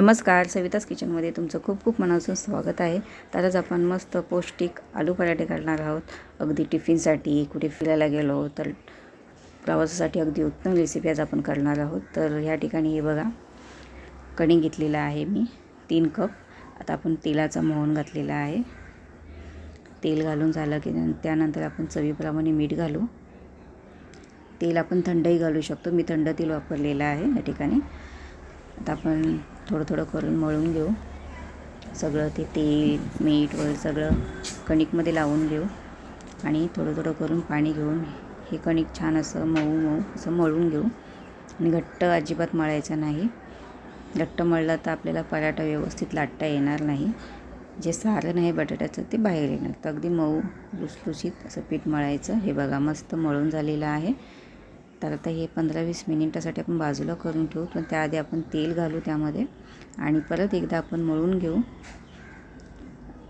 नमस्कार सविताच किचनमध्ये तुमचं खूप खूप मनापासून स्वागत आहे. तर आज आपण मस्त पौष्टिक आलू पराठे करणार आहोत. अगदी टिफिनसाठी कुठे फिरायला गेलो तर प्रवासासाठी अगदी उत्तम रेसिपी आज आपण करणार आहोत. तर ह्या ठिकाणी हे बघा कणी घेतलेला आहे मी तीन कप. आता आपण तेलाचा मोहन घातलेला आहे. तेल घालून झालं की त्यानंतर आपण चवीप्रमाणे मीठ घालू. तेल आपण थंडही घालू शकतो. मी थंड तेल वापरलेलं आहे या ठिकाणी. आता आपण थोडं थोडं करून मळून घेऊ. सगळं ते तेल मीठ वगैरे सगळं कणिकमध्ये लावून घेऊ. आणि थोडं थोडं करून पाणी घेऊन हे कणिक छान असं मऊ मऊ असं मळून घेऊ. आणि घट्ट अजिबात मळायचं नाही. घट्ट मळलं तर आपल्याला पराठा व्यवस्थित लाटता येणार नाही. जे सारण आहे बटाट्याचं ते बाहेर येणार. तर अगदी मऊ लुसलुसीत असं पीठ मळायचं. हे बघा मस्त मळून झालेलं आहे. तर आता हे पंधरा वीस मिनिटासाठी आपण बाजूला करून ठेवू पण त्याआधी आपण तेल घालू त्यामध्ये. आणि परत एकदा आपण मळून घेऊ.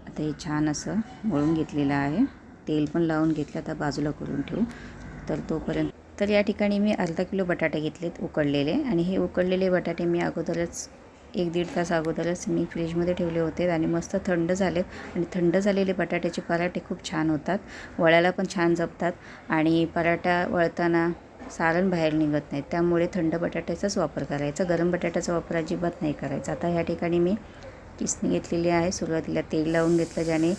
आता हे छान असं मळून घेतलेलं आहे. तेल पण लावून घेतलं आता बाजूला करून ठेवू. तर तोपर्यंत तर या ठिकाणी मी अर्धा किलो बटाटे घेतलेत उकडलेले. आणि हे उकडलेले बटाटे मी अगोदरच एक दीड तास अगोदरच मी फ्रीजमध्ये ठेवले होते. आणि मस्त थंड झाले आणि थंड झालेले बटाट्याचे पराठे खूप छान होतात. वळायला पण छान जपतात आणि पराठा वळताना सारण बाहेर निघत नाही त्यामुळे थंड बटाट्याचाच वापर करायचा. गरम बटाट्याचा वापर अजिबात नाही करायचा. आता ह्या ठिकाणी मी किसणी घेतलेली आहे. सुरुवातीला तेल लावून घेतलं ज्याने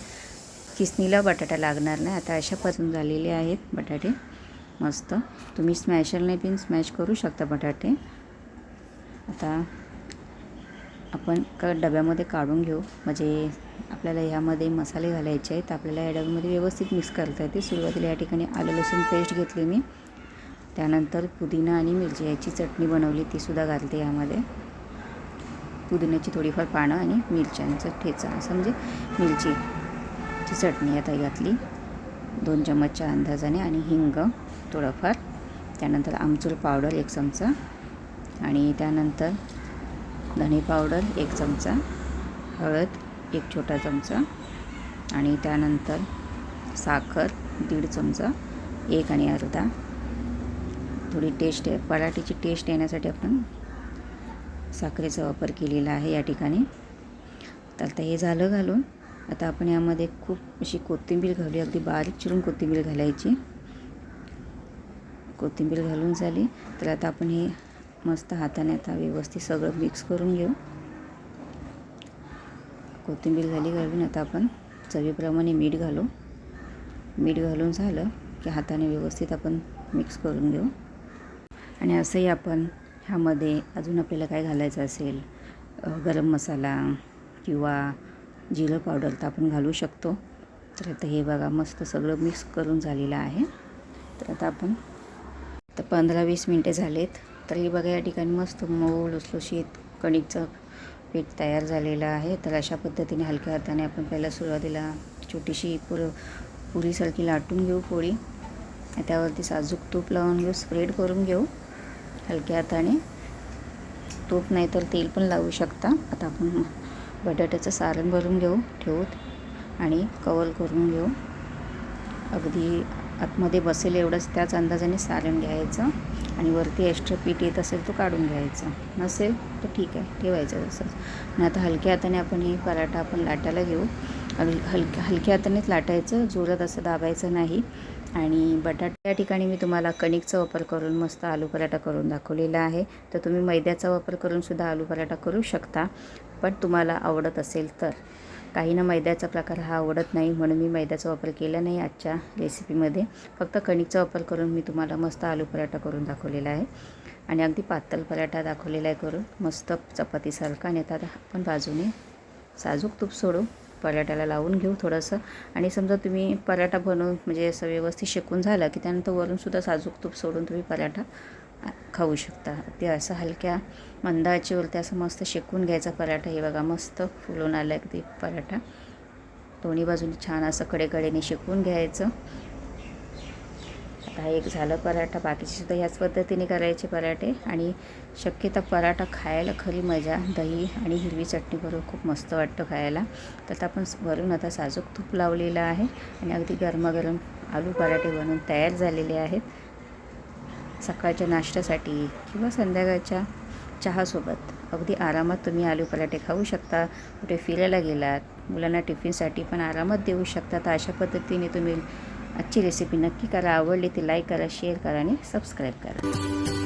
किसणीला बटाटा लागणार नाही. आता अशा पसून झालेले आहेत बटाटे. मस्त. तुम्ही स्मॅशरने पण स्मॅश करू शकता बटाटे. आता आपण क डब्यामध्ये काढून घेऊ. म्हणजे आपल्याला ह्यामध्ये मसाले घालायचे आहेत. आपल्याला या डब्यामध्ये व्यवस्थित मिक्स करता येते. सुरुवातीला या ठिकाणी आलं लसूण पेस्ट घेतली मी. त्यानंतर पुदिना आणि मिरची याची चटणी बनवली ती सुद्धा घालते यामध्ये. पुदिन्याची थोडीफार पानं आणि मिरच्यांचा ठेचा असं म्हणजे मिरचीची चटणी आता घातली. दोन चम्मचच्या अंदाजाने आणि हिंग थोडंफार. त्यानंतर आमचूर पावडर एक चमचा आणि त्यानंतर धणे पावडर एक चमचा हळद एक छोटा चमचा आणि त्यानंतर साखर दीड चमचा एक आणि अर्धा थोडी टेस्ट पराठीची टेस्ट येण्यासाठी आपण साखरेचा वापर केलेला आहे या ठिकाणी. तर आता हे झालं घालून. आता आपण यामध्ये खूप अशी कोथिंबीर घालू अगदी बारीक चिरून कोथिंबीर घालायची. कोथिंबीर घालून झाली. तर आता आपण हे मस्त हाताने आता व्यवस्थित सगळं मिक्स करून घेऊ. कोथिंबीर झाली घालून आता आपण चवीप्रमाणे मीठ घालू. मीठ घालून झालं की हाताने व्यवस्थित आपण मिक्स करून घेऊ. आणि असंही आपण ह्यामध्ये अजून आपल्याला काय घालायचं असेल गरम मसाला किंवा जिरं पावडर तर आपण घालू शकतो. तर आता हे बघा मस्त सगळं मिक्स करून झालेलं आहे. तर आता आपण तर पंधरा वीस मिनटे झालेत. तर हे बघा या ठिकाणी मस्त मऊ लुसलुशीत कणिकचं पीठ तयार झालेलं आहे. तर अशा पद्धतीने हलक्या हाताने आपण पहिला सुरुवातीला छोटीशी पुर पुरीसारखी लाटून घेऊ पोळी. त्यावरती साजूक तूप लावून घेऊ स्प्रेड करून घेऊ. हलक्या हाताने. तूप नाही तर तेल पण लावू शकता. आता आपण बटाट्याचं सारण भरून घेऊ ठेवूत. आणि कवर करून घेऊ. अगदी आतमध्ये बसेल एवढंच त्याच अंदाजाने सारण घ्यायचं. आणि वरती एक्स्ट्रा पीठ येत असेल तो काढून घ्यायचा. नसेल तर ठीक आहे ठेवायचं तसंच. आणि आता हलक्या हाताने आपण हे पराठा आपण लाटायला घेऊ. हल हलक्या हलक्या हातानेच लाटायचं. जोरात असं दाबायचं नाही. आणि बटाटा या ठिकाणी मी तुम्हाला कणिकचा वापर करून मस्त आलू पराठा करून दाखवलेला आहे. तर तुम्ही मैद्याचा वापर करून सुद्धा आलू पराठा करू शकता. पण तुम्हाला आवडत असेल तर. काहींना मैद्याचा प्रकार हा आवडत नाही म्हणून मी मैद्याचा वापर केला नाही आजच्या रेसिपीमध्ये. फक्त कणिकचा वापर करून मी तुम्हाला मस्त आलू पराठा करून दाखवलेला आहे. आणि अगदी पातळ पराठा दाखवलेला आहे करून मस्त चपातीसारखा. आणि आता आपण बाजूने साजूक तूप सोडू. पराठ्याला लावून घेऊ थोडंसं. आणि समजा तुम्ही पराठा बनवून म्हणजे असं व्यवस्थित शेकून झालं की त्यानंतर वरूनसुद्धा साजूक तूप सोडून तुम्ही पराठा खाऊ शकता. ते असं हलक्या मंदाचीवरती असं मस्त शेकून घ्यायचा पराठा. हे बघा मस्त फुलून आलं अगदी पराठा. दोन्ही बाजूने छान असं कडेकडेने शेकून घ्यायचं. आता एक झालं पराठा बाकीचे सुद्धा ह्याच पद्धतीने करायचे पराठे. आणि शक्यता पराठा खायला खरी मजा दही आणि हिरवी चटणी बरोबर खूप मस्त वाटतं खायला. तर आता आपण वरून आता साजूक तूप लावलेलं आहे आणि अगदी गरमागरम आलू पराठे बनवून तयार झालेले आहेत. सकाळच्या नाश्त्यासाठी किंवा संध्याकाळच्या चहासोबत. अगदी आरामात तुम्ही आलू पराठे खाऊ शकता. कुठे फिरायला गेलात मुलांना टिफिनसाठी पण आरामात देऊ शकता. तर अशा पद्धतीने तुम्ही आजची रेसिपी नक्की करा आवडली ती लाईक करा शेअर करा आणि सबस्क्राईब करा.